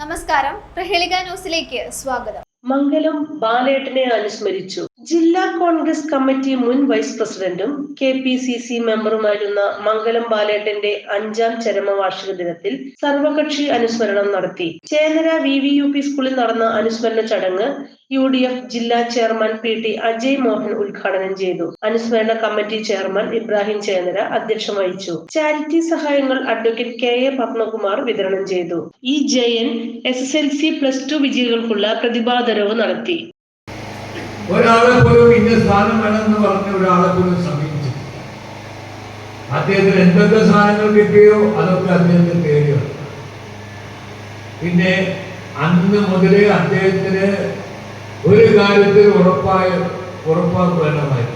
നമസ്കാരം. പ്രഹേളിക ന്യൂസിലേക്ക് സ്വാഗതം. മംഗലം ബാലേട്ടനെ അനുസ്മരിച്ചു. ജില്ലാ കോൺഗ്രസ് കമ്മിറ്റി മുൻ വൈസ് പ്രസിഡന്റും കെ പി സി സി മെമ്പറുമായിരുന്ന മംഗലം ബാലേട്ടന്റെ അഞ്ചാം ചരമവാർഷിക ദിനത്തിൽ സർവകക്ഷി അനുസ്മരണം നടത്തി. Chenara V V U P സ്കൂളിൽ നടന്ന അനുസ്മരണ ചടങ്ങ് യു ഡി എഫ് ജില്ലാ chairman P T Ajay Mohan ഉദ്ഘാടനം ചെയ്തു. അനുസ്മരണ കമ്മിറ്റി ചെയർമാൻ ഇബ്രാഹിം ചേനര അധ്യക്ഷം വഹിച്ചു. ചാരിറ്റി സഹായങ്ങൾ അഡ്വക്കേറ്റ് കെ എ പത്മകുമാർ വിതരണം ചെയ്തു. E Jayan S S L C plus two വിജയികൾക്കുള്ള പ്രതിഭാതരവ് നടത്തി. ഒരാളെ പോലും ഇന്ന സ്ഥാനം വേണമെന്ന് പറഞ്ഞ ഒരാളെ പോലും സമീപിച്ചു അദ്ദേഹത്തിന് എന്തൊക്കെ സാധനങ്ങൾ കിട്ടിയോ അതൊക്കെ അദ്ദേഹത്തിന് തേടിയോ പിന്നെ അന്ന് മുതലേ അദ്ദേഹത്തിന് ഒരു കാര്യത്തിൽ ഉറപ്പായ ഉറപ്പാക്കുവാനായി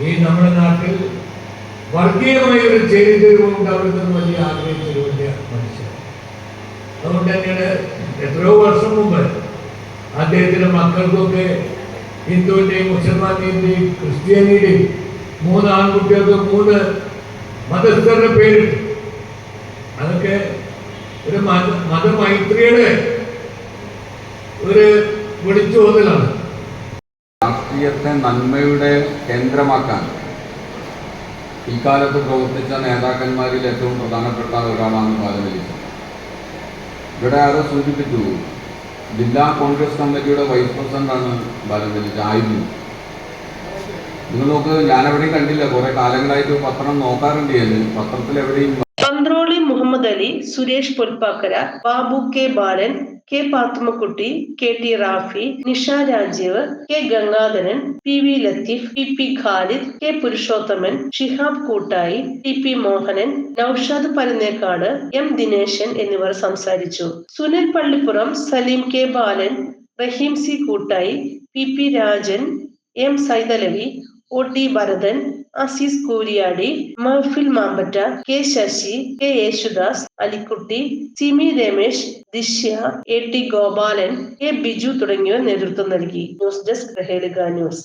ഈ നമ്മുടെ നാട്ടിൽ വർഗീയമായ ഒരു ചെയ്തിരുവ് ഉണ്ടാവുന്നത് വലിയ ആഗ്രഹിച്ചൊരു വലിയ മനുഷ്യൻ. അതുകൊണ്ട് തന്നെയാണ് എത്രയോ വർഷം മുമ്പ് അദ്ദേഹത്തിന്റെ മക്കൾക്കൊക്കെ ഹിന്ദുവിന്റെയും മുസൽമാന്റെയും ക്രിസ്ത്യാനിയുടെയും മൂന്ന് ആൺകുട്ടികൾക്ക് മൂന്ന് മതസ്ഥരുടെ പേരിട്ടു അതൊക്കെ ഒരു മത മതമൈത്രിയുടെ ഒരു വിളിച്ചോതലാണ്. രാഷ്ട്രീയത്തെ നന്മയുടെ കേന്ദ്രമാക്കാൻ ഇക്കാലത്ത് പ്രവർത്തിച്ച നേതാക്കന്മാരിൽ ഏറ്റവും പ്രധാനപ്പെട്ട ഒരാളാണ് ബാലമലി ഇവിടെ ആരോ സൂചിപ്പിച്ചു ജില്ലാ കോൺഗ്രസ് കമ്മിറ്റിയുടെ വൈസ് പ്രസിഡന്റാണ് ബാലചന്ദ്രൻ ആയിരുന്നു. നിങ്ങൾ നോക്ക് ഞാനെവിടെയും കണ്ടില്ല. കുറെ കാലങ്ങളായിട്ട് പത്രം നോക്കാറുണ്ട് പത്രത്തിൽ എവിടെയും Panthroli Muhammad Ali Suresh Polppakkara Babu K Balan K Pathummakutty K T Rafi Nisha Rajeev K Gangadharan P V Latheef P P Khalid K Purushothaman Shihab Koottayi T P Mohanan Noushad Parunnekkad M Dineshan എന്നിവർ സംസാരിച്ചു. Sunil Pallippuram Saleem K Balan Raheem C Koottayi P P Rajan M Saithalavi O T Bharathan Azeez Kooriyadi Mahfil Mambatta K Sasi K Yesudas Alikutty Simi Ramesh Dishya A T Gopalan K Biju തുടങ്ങിയവർ നേതൃത്വം നൽകി. News desk ഹേളിക news.